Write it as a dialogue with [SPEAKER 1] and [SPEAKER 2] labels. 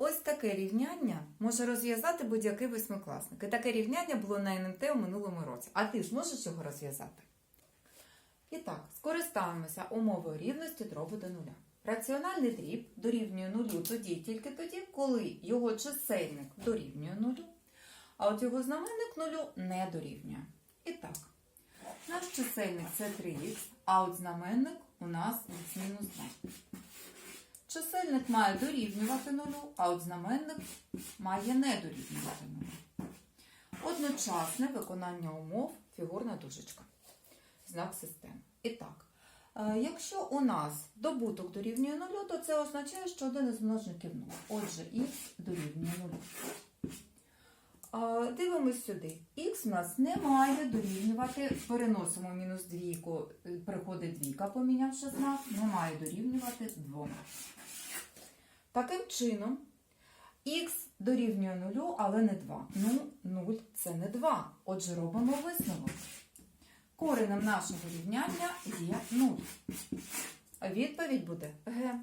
[SPEAKER 1] Ось таке рівняння може розв'язати будь-який восьмикласник. І таке рівняння було на НМТ у минулому році. А ти зможеш його розв'язати? І так, скористаємося умовою рівності дробу до нуля. Раціональний дріб дорівнює нулю тоді, тільки тоді, коли його чисельник дорівнює нулю, а от його знаменник нулю не дорівнює. І так, наш чисельник це 3х, а от знаменник у нас мінус 2. Чисельник має дорівнювати нулю, а от знаменник має не дорівнювати нулю. Одночасне виконання умов фігурна дужечка. Знак системи. І так, е, якщо у нас добуток дорівнює нулю, то це означає, що один із множників 0. Отже, х дорівнює нулю. Е, Дивимось сюди. Х у нас не має дорівнювати, переносимо мінус двійку, е, приходить двійка, помінявши знак, не має дорівнювати 2. Таким чином, х дорівнює 0, але не 2. Ну, 0 це не 2. Отже, робимо висновок. Коренем нашого рівняння є 0. Відповідь буде Г.